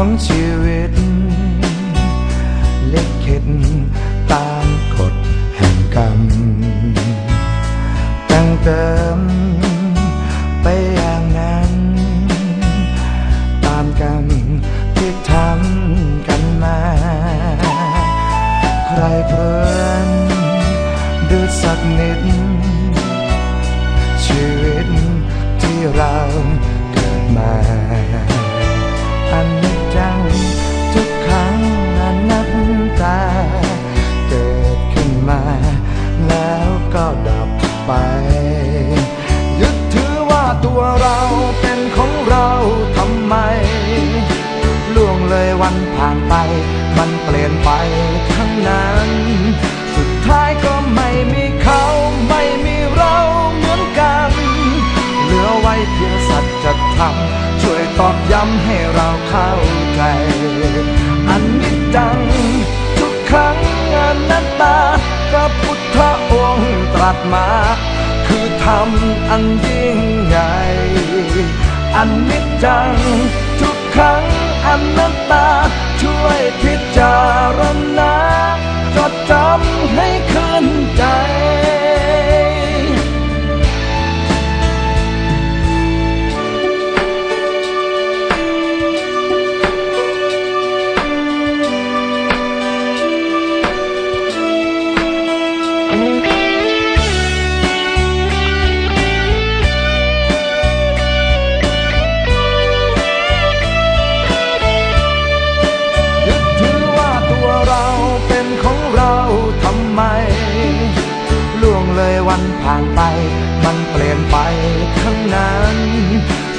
ของชีวิตเล็กเข็ดตามกฎแห่งกรรมตั้งเติมไปอย่างนั้น ตามกรรมที่ทำกันมา ใครเพลินดูสักนิด ชีวิตที่เรา ไป มันเปลี่ยนไปทั้งนั้น สุดท้ายก็ไม่มีเขาไม่มีเราเหมือนกัน เหลือไว้เพียงสัจธรรมช่วยตอกย้ำให้เราเข้าใจ อันนี้จัง ทุกครั้งอนัตตาพระพุทธองค์ตรัสมา คือธรรมอันยิ่งใหญ่ อันนิจจัง ทุกครั้งอนัตตา ช่วยพิจารณาจดจำ วงเลยวันผ่านไป มันเปลี่ยนไปทั้งนั้น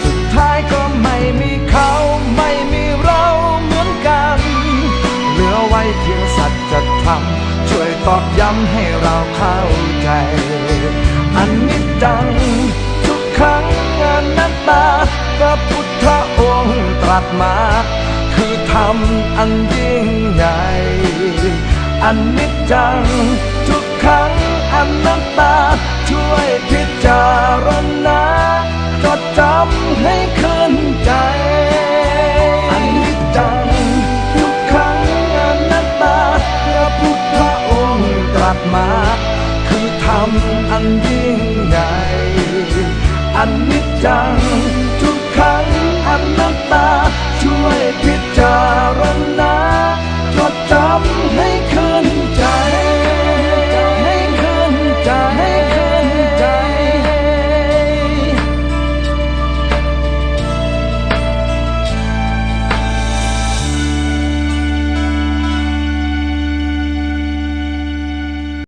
สุดท้ายก็ไม่มีเขาไม่มีเราเหมือนกัน เหลือไว้เพียงสัจธรรมช่วยตอกย้ำให้เราเข้าใจ อันนี้จังทุกครั้งอนัตตาพระพุทธองค์ตรัสมา คือธรรมอันยิ่งใหญ่ อันนิจจังทุกครั้ง อันน้ำตาช่วยพิจารณาจดจำให้ขึ้นใจ อันนิจจังทุกครั้งอันน้ำตาเพื่อพุทธองค์ตรัสมา คือธรรมอันยิ่งใหญ่ อันนิจจัง